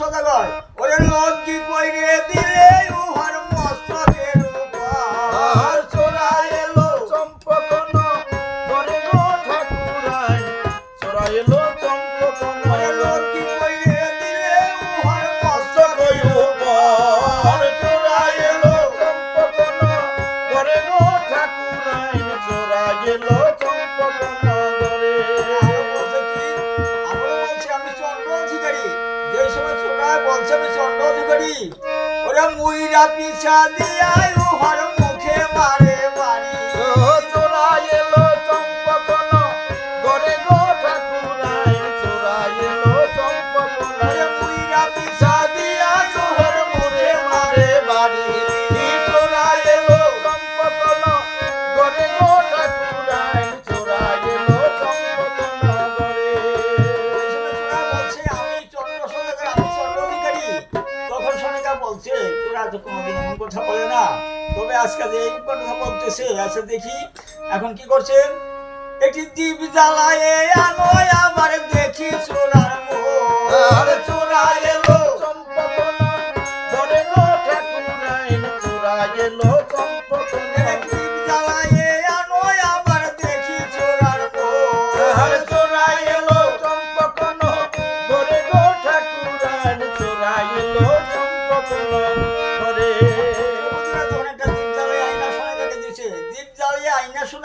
সদাগর। ওরে লক্ষ্মী কইরে দিলে উহার ওরা মুইরা পিছা দিয়া বলছে তোরা তো কোনোদিন এমন কথা বলে না। তবে আজকে যে এই কথা বলতেছে আচ্ছা দেখি এখন কি করছে? একটি দ্বীপ জ্বালায় দেখি চোরার মোর চোরা এলো ধরে ঠাকুর এলো চম্পা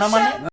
না মানে